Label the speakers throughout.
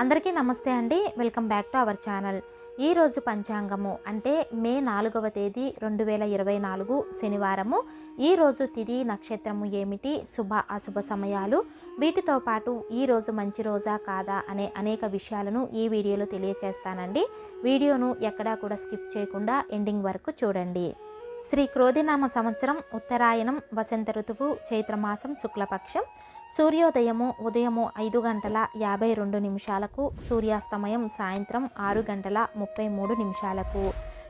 Speaker 1: అందరికీ నమస్తే అండి. Welcome back to our channel. ఈరోజు పంచాంగము అంటే మే నాలుగవ తేదీ రెండు వేల ఇరవై నాలుగు శనివారము. ఈరోజు తిది నక్షత్రము ఏమిటి? శుభ అశుభ సమయాలు. వీటితో పాటు ఈరోజు మంచి రోజా కాదా అనే అనేక విషయాలను ఈ వీడియోలో తెలియచేస్తానండి. వీడియోను ఎక్కడా కూడా స్కిప్ చేయకుండా ఎండింగ్ వరకు చూడండి. శ్రీ క్రోధినామ సంవత్సరం ఉత్తరాయణం వసంత ఋతువు చైత్రమాసం శుక్లపక్షం. సూర్యోదయము ఉదయము ఐదు గంటల యాభై రెండు నిమిషాలకు సూర్యాస్తమయం సాయంత్రం ఆరు గంటల ముప్పై మూడు నిమిషాలకు.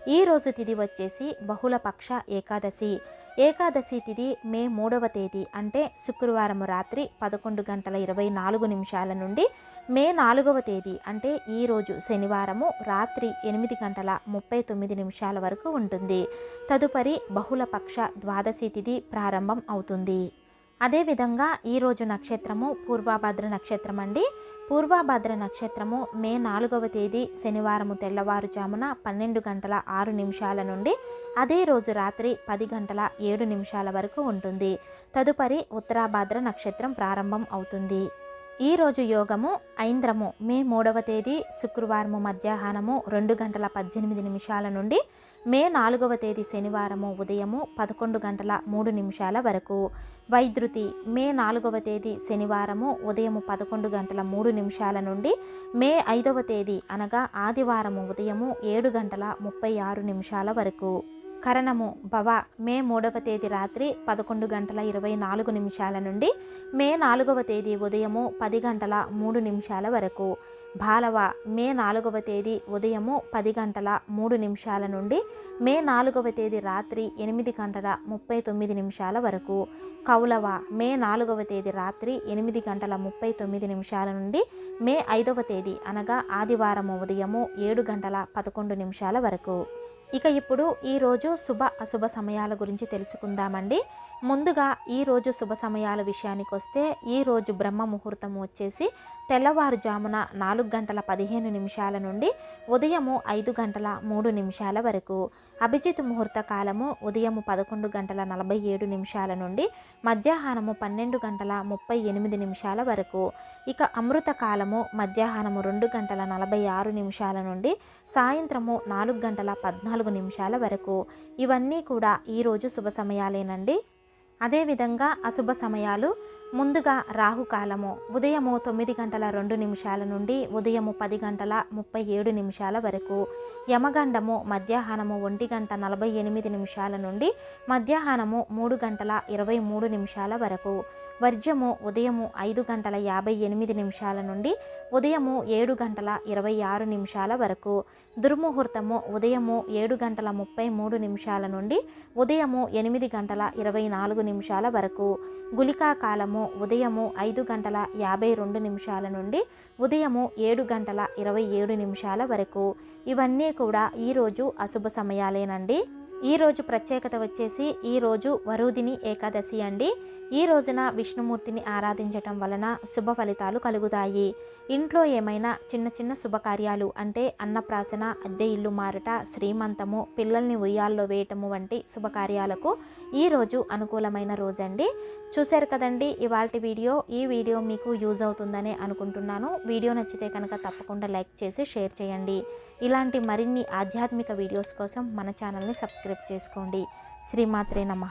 Speaker 1: ఈ రోజు వచ్చేసి బహుళపక్ష ఏకాదశి. ఏకాదశి తిథి మే మూడవ తేదీ అంటే శుక్రవారం రాత్రి పదకొండు గంటల ఇరవై నాలుగు నిమిషాల నుండి మే నాలుగవ తేదీ అంటే ఈరోజు శనివారము రాత్రి ఎనిమిది గంటల ముప్పై తొమ్మిది నిమిషాల వరకు ఉంటుంది. తదుపరి బహుళపక్ష ద్వాదశి తిథి ప్రారంభం అవుతుంది. అదేవిధంగా ఈరోజు నక్షత్రము పూర్వాభద్ర నక్షత్రం అండి పూర్వాభద్ర నక్షత్రము మే నాలుగవ తేదీ శనివారము తెల్లవారుజామున పన్నెండు గంటల ఆరు నిమిషాల నుండి అదే రోజు రాత్రి పది గంటల ఏడు నిమిషాల వరకు ఉంటుంది. తదుపరి ఉత్తరాభాద్ర నక్షత్రం ప్రారంభం అవుతుంది. ఈరోజు యోగము ఐంద్రము మే మూడవ తేదీ శుక్రవారము మధ్యాహ్నము రెండు గంటల పద్దెనిమిది నిమిషాల నుండి మే నాలుగవ తేదీ శనివారము ఉదయము పదకొండు గంటల మూడు నిమిషాల వరకు. వైద్యుతి మే నాలుగవ తేదీ శనివారము ఉదయము పదకొండు గంటల మూడు నిమిషాల నుండి మే ఐదవ తేదీ అనగా ఆదివారము ఉదయము ఏడు గంటల ముప్పై ఆరు నిమిషాల వరకు. కరణము భవ మే మూడవ తేదీ రాత్రి పదకొండు గంటల ఇరవై నాలుగు నిమిషాల నుండి మే నాలుగవ తేదీ ఉదయము పది గంటల మూడు నిమిషాల వరకు. బాలవ మే నాలుగవ తేదీ ఉదయము పది గంటల మూడు నిమిషాల నుండి మే నాలుగవ తేదీ రాత్రి ఎనిమిది గంటల ముప్పై తొమ్మిది నిమిషాల వరకు. కౌలవ మే నాలుగవ తేదీ రాత్రి ఎనిమిది గంటల ముప్పై తొమ్మిది నిమిషాల నుండి మే ఐదవ తేదీ అనగా ఆదివారము ఉదయము ఏడు గంటల పదకొండు నిమిషాల వరకు. ఇక ఇప్పుడు ఈరోజు శుభ అశుభ సమయాల గురించి తెలుసుకుందామండి. ముందుగా ఈరోజు శుభ సమయాల విషయానికి వస్తే ఈరోజు బ్రహ్మ ముహూర్తం వచ్చేసి తెల్లవారుజామున నాలుగు గంటల పదిహేను నిమిషాల నుండి ఉదయము ఐదు గంటల మూడు నిమిషాల వరకు. అభిజిత్ ముహూర్త కాలము ఉదయము పదకొండు గంటల నలభై ఏడు నిమిషాల నుండి మధ్యాహ్నము పన్నెండు గంటల ముప్పై ఎనిమిది నిమిషాల వరకు. ఇక అమృత కాలము మధ్యాహ్నము రెండు గంటల నలభై ఆరు నిమిషాల నుండి సాయంత్రము నాలుగు గంటల పద్నాలుగు నిమిషాల వరకు. ఇవన్నీ కూడా ఈరోజు శుభ సమయాలేనండి. అదేవిధంగా అశుభ సమయాలు ముందుగా రాహుకాలము. ఉదయము తొమ్మిది గంటల రెండు నిమిషాల నుండి ఉదయము పది గంటల ముప్పై ఏడు నిమిషాల వరకు. యమగండము మధ్యాహ్నము ఒంటి గంట నలభై ఎనిమిది నిమిషాల నుండి మధ్యాహ్నము మూడు గంటల ఇరవై మూడు నిమిషాల వరకు. వర్జము ఉదయము ఐదు గంటల యాభై ఎనిమిది నిమిషాల నుండి ఉదయము ఏడు గంటల ఇరవై ఆరు నిమిషాల వరకు. దుర్ముహూర్తము ఉదయము ఏడు గంటల ముప్పై మూడు నిమిషాల నుండి ఉదయము ఎనిమిది గంటల ఇరవై నాలుగు నిమిషాల వరకు. గులికా కాలము ఉదయము ఐదు గంటల యాభై రెండు నిమిషాల నుండి ఉదయము ఏడు గంటల ఇరవై ఏడు నిమిషాల వరకు. ఇవన్నీ కూడా ఈరోజు అశుభ సమయాలేనండి. ఈరోజు ప్రత్యేకత వచ్చేసి ఈరోజు వరుదిని ఏకాదశి అండి. ఈ రోజున విష్ణుమూర్తిని ఆరాధించటం వలన శుభ ఫలితాలు కలుగుతాయి. ఇంట్లో ఏమైనా చిన్న చిన్న శుభకార్యాలు అంటే అన్నప్రాసన అద్దె ఇల్లు మారట శ్రీమంతము పిల్లల్ని ఉయ్యాల్లో వేయటము వంటి శుభకార్యాలకు ఈరోజు అనుకూలమైన రోజండి. చూశారు కదండి ఇవాళ వీడియో. ఈ వీడియో మీకు యూజ్ అవుతుందనే అనుకుంటున్నాను. వీడియో నచ్చితే కనుక తప్పకుండా లైక్ చేసి షేర్ చేయండి. ఇలాంటి మరిన్ని ఆధ్యాత్మిక వీడియోస్ కోసం మన ఛానల్ని సబ్స్క్రైబ్ చేసుకోండి. శ్రీమాత్రే నమ.